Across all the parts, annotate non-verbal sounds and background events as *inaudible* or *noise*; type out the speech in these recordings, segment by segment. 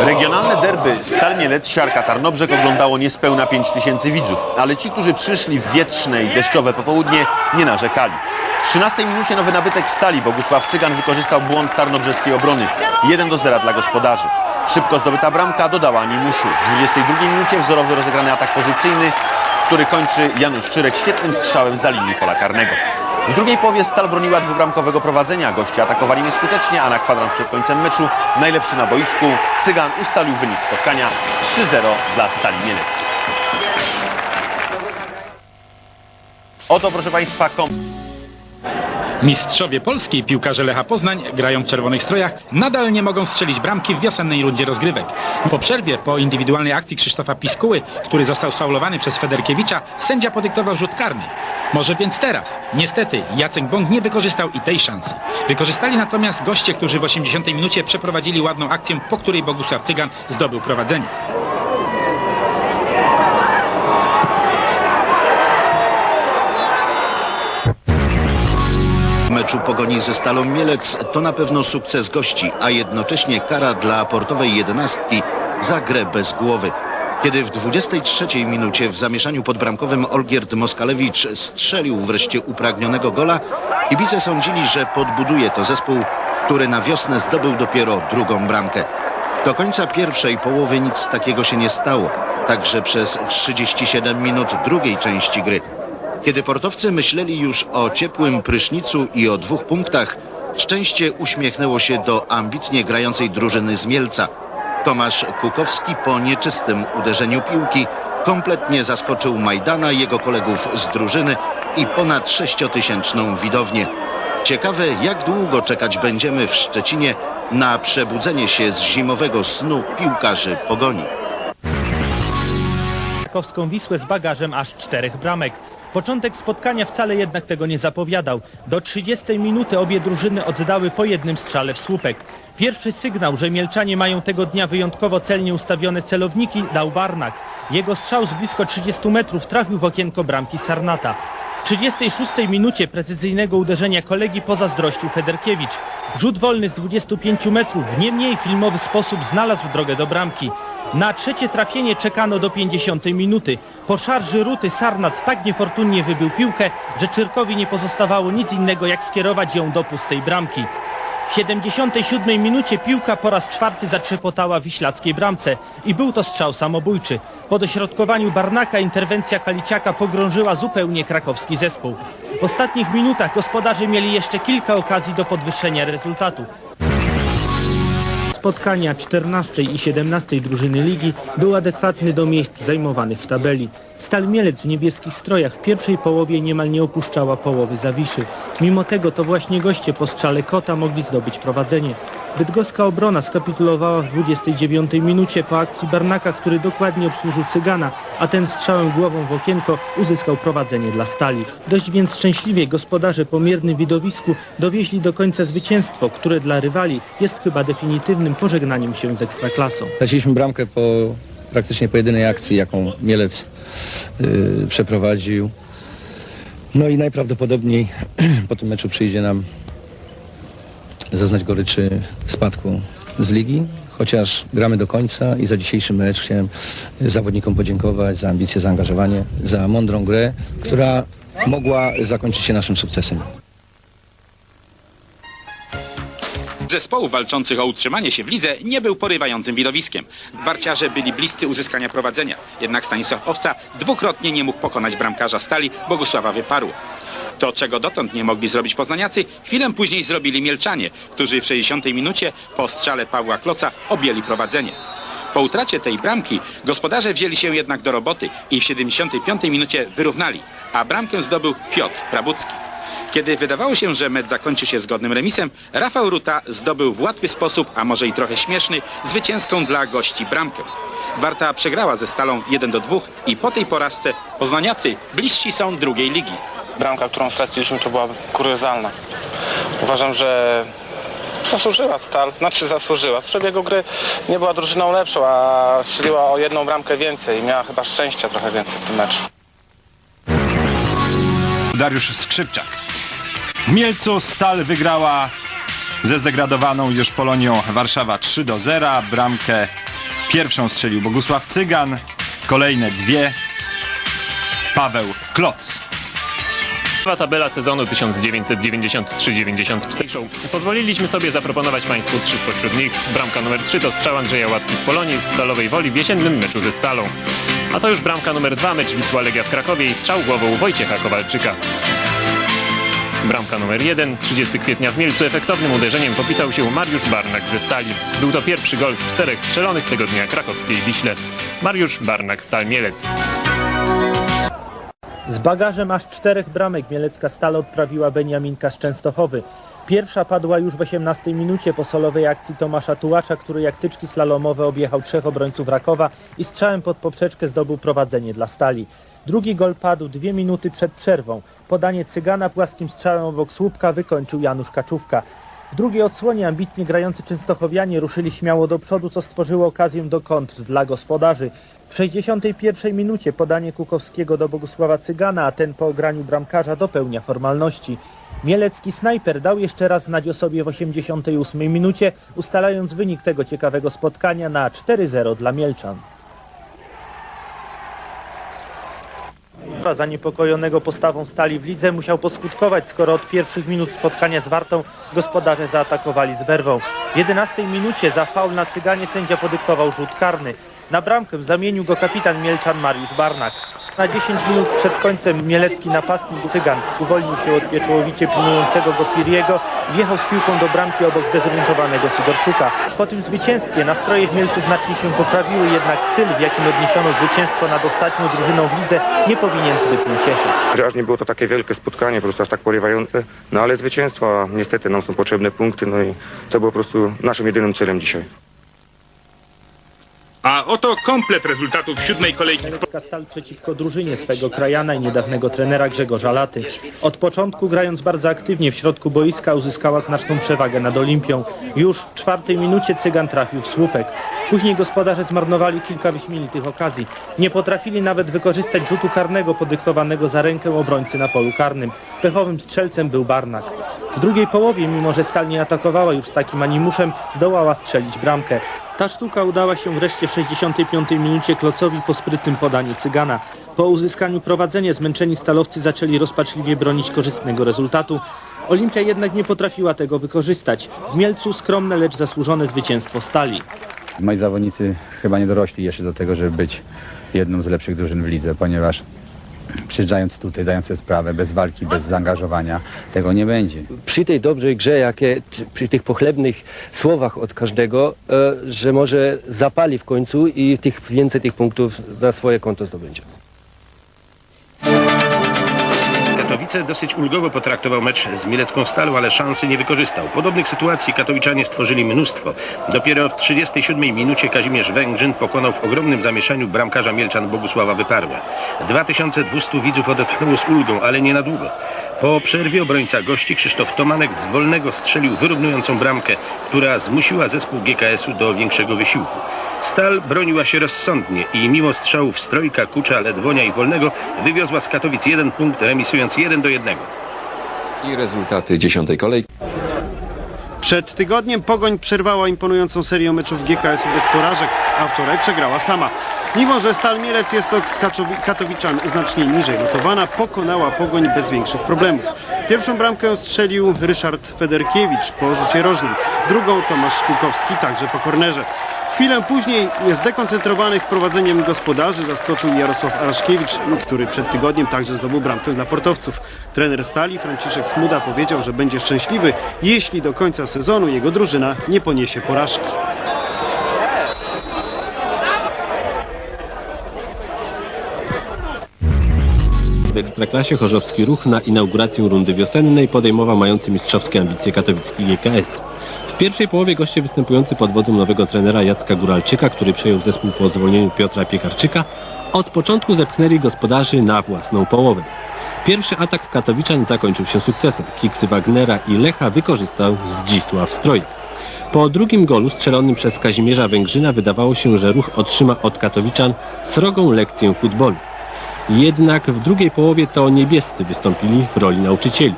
Regionalne derby Stal Mielec, Siarka Tarnobrzeg oglądało niespełna 5 tysięcy widzów, ale ci, którzy przyszli w wietrzne i deszczowe popołudnie, nie narzekali. W 13 minucie nowy nabytek Stali Bogusław Cygan wykorzystał błąd tarnobrzeskiej obrony. 1 do 0 dla gospodarzy. Szybko zdobyta bramka dodała Mimuszu. W 22 minucie wzorowy rozegrany atak pozycyjny, który kończy Janusz Czyrek świetnym strzałem za linii pola karnego. W drugiej połowie Stal broniła dwubramkowego prowadzenia. Goście atakowali nieskutecznie, a na kwadrans przed końcem meczu najlepszy na boisku Cygan ustalił wynik spotkania 3-0 dla Stali Mielec. Oto proszę Państwa kom... Mistrzowie Polski i piłkarze Lecha Poznań grają w czerwonych strojach, nadal nie mogą strzelić bramki w wiosennej rundzie rozgrywek. Po przerwie, po indywidualnej akcji Krzysztofa Piskuły, który został sfaulowany przez Federkiewicza, sędzia podyktował rzut karny. Może więc teraz. Niestety, Jacek Bąk nie wykorzystał i tej szansy. Wykorzystali natomiast goście, którzy w 80 minucie przeprowadzili ładną akcję, po której Bogusław Cygan zdobył prowadzenie. meczu Pogoni ze Stalą Mielec to na pewno sukces gości, a jednocześnie kara dla portowej jedenastki za grę bez głowy. Kiedy w 23 minucie w zamieszaniu podbramkowym Olgierd Moskalewicz strzelił wreszcie upragnionego gola, kibice sądzili, że podbuduje to zespół, który na wiosnę zdobył dopiero drugą bramkę. Do końca pierwszej połowy nic takiego się nie stało, także przez 37 minut drugiej części gry. Kiedy portowcy myśleli już o ciepłym prysznicu i o dwóch punktach, szczęście uśmiechnęło się do ambitnie grającej drużyny z Mielca. Tomasz Kukowski po nieczystym uderzeniu piłki kompletnie zaskoczył Majdana, jego kolegów z drużyny i ponad sześciotysięczną widownię. Ciekawe, jak długo czekać będziemy w Szczecinie na przebudzenie się z zimowego snu piłkarzy Pogoni. krakowską Wisłę z bagażem aż czterech bramek. Początek spotkania wcale jednak tego nie zapowiadał. Do 30 minuty obie drużyny oddały po jednym strzale w słupek. Pierwszy sygnał, że Mielczanie mają tego dnia wyjątkowo celnie ustawione celowniki, dał Barnak. Jego strzał z blisko 30 metrów trafił w okienko bramki Sarnata. W 36 minucie precyzyjnego uderzenia kolegi pozazdrościł Federkiewicz. Rzut wolny z 25 metrów w nie mniej filmowy sposób znalazł drogę do bramki. Na trzecie trafienie czekano do 50 minuty. Po szarży Ruty Sarnat tak niefortunnie wybił piłkę, że Czyrkowi nie pozostawało nic innego jak skierować ją do pustej bramki. W 77 minucie piłka po raz czwarty zatrzepotała wiślackiej bramce i był to strzał samobójczy. Po dośrodkowaniu Barnaka interwencja Kaliciaka pogrążyła zupełnie krakowski zespół. W ostatnich minutach gospodarze mieli jeszcze kilka okazji do podwyższenia rezultatu. Spotkania 14 i 17 drużyny ligi był adekwatny do miejsc zajmowanych w tabeli. Stal Mielec w niebieskich strojach w pierwszej połowie niemal nie opuszczała połowy Zawiszy. Mimo tego to właśnie goście po strzale Kota mogli zdobyć prowadzenie. Bydgoska obrona skapitulowała w 29 minucie po akcji Barnaka, który dokładnie obsłużył Cygana, a ten strzałem głową w okienko uzyskał prowadzenie dla Stali. Dość więc szczęśliwie gospodarze po miernym widowisku dowieźli do końca zwycięstwo, które dla rywali jest chyba definitywnym pożegnaniem się z Ekstraklasą. Straciliśmy bramkę po praktycznie po jedynej akcji, jaką Mielec y, przeprowadził. No i najprawdopodobniej *clears throat* po tym meczu przyjdzie nam zaznać goryczy spadku z ligi, chociaż gramy do końca i za dzisiejszy mecz chciałem zawodnikom podziękować za ambicje, zaangażowanie, za mądrą grę, która mogła zakończyć się naszym sukcesem. Zespołów walczących o utrzymanie się w lidze nie był porywającym widowiskiem. Warciarze byli bliscy uzyskania prowadzenia, jednak Stanisław Owca dwukrotnie nie mógł pokonać bramkarza Stali Bogusława Wyparło. To, czego dotąd nie mogli zrobić poznaniacy, chwilę później zrobili Mielczanie, którzy w 60 minucie po strzale Pawła Kloca objęli prowadzenie. Po utracie tej bramki gospodarze wzięli się jednak do roboty i w 75 minucie wyrównali, a bramkę zdobył Piotr Prabucki. Kiedy wydawało się, że mecz zakończy się zgodnym remisem, Rafał Ruta zdobył w łatwy sposób, a może i trochę śmieszny, zwycięską dla gości bramkę. Warta przegrała ze Stalą 1 do 2 i po tej porażce poznaniacy bliżsi są drugiej ligi. Bramka, którą straciliśmy, to była kuriozalna. Uważam, że zasłużyła Stal, znaczy zasłużyła. Z przebiegu gry nie była drużyną lepszą, a strzeliła o jedną bramkę więcej miała chyba szczęścia trochę więcej w tym meczu. Dariusz Skrzypczak. W Mielcu Stal wygrała ze zdegradowaną już Polonią Warszawa 3 do 0. Bramkę Pierwszą strzelił Bogusław Cygan, kolejne dwie Paweł Kloc. Nowa tabela sezonu 1993-94. Pozwoliliśmy sobie zaproponować Państwu trzy spośród nich. Bramka numer 3 to strzał Andrzeja Łatki z Polonii z Stalowej Woli w jesiennym meczu ze Stalą. A to już bramka numer 2, mecz Wisła Legia w Krakowie i strzał głową Wojciecha Kowalczyka. Bramka numer 1, 30 kwietnia w Mielcu efektownym uderzeniem popisał się Mariusz Barnak ze Stali. Był to pierwszy gol z czterech strzelonych tego dnia krakowskiej Wiśle. Mariusz Barnak, Stal Mielec. Z bagażem aż czterech bramek mielecka Stal odprawiła Beniaminka z Częstochowy. Pierwsza padła już w 18 minucie po solowej akcji Tomasza Tułacza, który jak tyczki slalomowe objechał trzech obrońców Rakowa i strzałem pod poprzeczkę zdobył prowadzenie dla Stali. Drugi gol padł dwie minuty przed przerwą. Podanie Cygana płaskim strzałem obok słupka wykończył Janusz Kaczówka. W drugiej odsłonie ambitnie grający Częstochowianie ruszyli śmiało do przodu, co stworzyło okazję do kontr dla gospodarzy. W 61 minucie podanie Kukowskiego do Bogusława Cygana, a ten po ograniu bramkarza dopełnia formalności. Mielecki snajper dał jeszcze raz znać o sobie w 88 minucie, ustalając wynik tego ciekawego spotkania na 4-0 dla Mielczan. Zaniepokojonego postawą stali w lidze musiał poskutkować, skoro od pierwszych minut spotkania z Wartą gospodarze zaatakowali z werwą. W 11 minucie za faul na Cyganie sędzia podyktował rzut karny. Na bramkę zamienił go kapitan Mielczan Mariusz Barnak. Na 10 minut przed końcem mielecki napastnik Cygan uwolnił się od pieczołowicie pilnującego go Piriego wjechał z piłką do bramki obok zdezorientowanego Sidorczuka. Po tym zwycięstwie nastroje w Mielcu znacznie się poprawiły, jednak styl, w jakim odniesiono zwycięstwo nad ostatnią drużyną w lidze, nie powinien zbytnio cieszyć. że aż nie było to takie wielkie spotkanie, po prostu aż tak porywające, no ale zwycięstwo, a niestety nam są potrzebne punkty, no i to było po prostu naszym jedynym celem dzisiaj. A oto komplet rezultatów siódmej kolejki Mielecka Stal przeciwko drużynie swego krajana i niedawnego trenera Grzegorza Laty. Od początku grając bardzo aktywnie w środku boiska uzyskała znaczną przewagę nad Olimpią. Już w czwartej minucie Cygan trafił w słupek. Później gospodarze zmarnowali kilka wyśmienitych okazji. Nie potrafili nawet wykorzystać rzutu karnego podyktowanego za rękę obrońcy na polu karnym. Pechowym strzelcem był Barnak. W drugiej połowie, mimo że Stal nie atakowała już z takim animuszem, zdołała strzelić bramkę. Ta sztuka udała się wreszcie w 65 minucie Klocowi po sprytnym podaniu Cygana. Po uzyskaniu prowadzenia zmęczeni stalowcy zaczęli rozpaczliwie bronić korzystnego rezultatu. Olimpia jednak nie potrafiła tego wykorzystać. W Mielcu skromne, lecz zasłużone zwycięstwo Stali. Moi zawodnicy chyba nie dorośli jeszcze do tego, żeby być jedną z lepszych drużyn w lidze, ponieważ przyjeżdżając tutaj, dając sobie sprawę, bez walki, bez zaangażowania, tego nie będzie. przy tej dobrej grze, jakie, przy tych pochlebnych słowach od każdego, e, że może zapali w końcu i tych, więcej tych punktów na swoje konto zdobędzie. Katowice dosyć ulgowo potraktował mecz z Mielecką Stalą, ale szansy nie wykorzystał. Podobnych sytuacji katowiczanie stworzyli mnóstwo. Dopiero w 37 minucie Kazimierz Węgrzyn pokonał w ogromnym zamieszaniu bramkarza Mielczan Bogusława Wyparła. 2200 widzów odetchnęło z ulgą, ale nie na długo. Po przerwie obrońca gości Krzysztof Tomanek z wolnego strzelił wyrównującą bramkę, która zmusiła zespół GKS-u do większego wysiłku. Stal broniła się rozsądnie i mimo strzałów Strojka, Kucza, Ledwonia i Wolnego wywiozła z Katowic jeden punkt, remisując 1 do 1. I rezultaty dziesiątej kolejki. Przed tygodniem Pogoń przerwała imponującą serię meczów GKS-u bez porażek, a wczoraj przegrała sama. Mimo, że Stal Mielec jest od Katowiczan znacznie niżej notowana, pokonała Pogoń bez większych problemów. Pierwszą bramkę strzelił Ryszard Federkiewicz po rzucie rożnym. Drugą Tomasz Szkółkowski, także po kornerze. Chwilę później zdekoncentrowanych prowadzeniem gospodarzy zaskoczył Jarosław Araszkiewicz, który przed tygodniem także zdobył bramkę dla portowców. Trener Stali Franciszek Smuda powiedział, że będzie szczęśliwy, jeśli do końca sezonu jego drużyna nie poniesie porażki. Ekstraklasie Chorzowski Ruch na inaugurację rundy wiosennej podejmował mający mistrzowskie ambicje katowicki GKS. W pierwszej połowie goście występujący pod wodzą nowego trenera Jacka Góralczyka, który przejął zespół po zwolnieniu Piotra Piekarczyka, od początku zepchnęli gospodarzy na własną połowę. Pierwszy atak katowiczan zakończył się sukcesem. Kiksy Wagnera i Lecha wykorzystał Zdzisław Strojek. Po drugim golu strzelonym przez Kazimierza Węgrzyna wydawało się, że ruch otrzyma od katowiczan srogą lekcję futbolu. Jednak w drugiej połowie to niebiescy wystąpili w roli nauczycieli.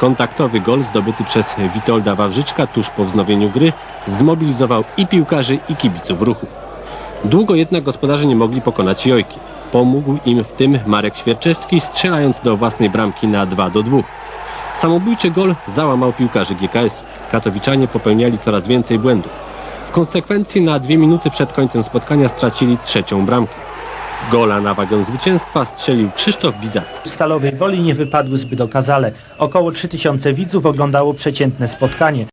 Kontaktowy gol zdobyty przez Witolda Wawrzyczka tuż po wznowieniu gry zmobilizował i piłkarzy i kibiców ruchu. Długo jednak gospodarze nie mogli pokonać Jojki. Pomógł im w tym Marek Świerczewski, strzelając do własnej bramki na 2 do 2. Samobójczy gol załamał piłkarzy GKS-u. Katowiczanie popełniali coraz więcej błędów. W konsekwencji na dwie minuty przed końcem spotkania stracili trzecią bramkę. Gola na wagę zwycięstwa strzelił Krzysztof Bizacki. Stalowej Woli nie wypadły zbyt okazale. Około 3000 widzów oglądało przeciętne spotkanie.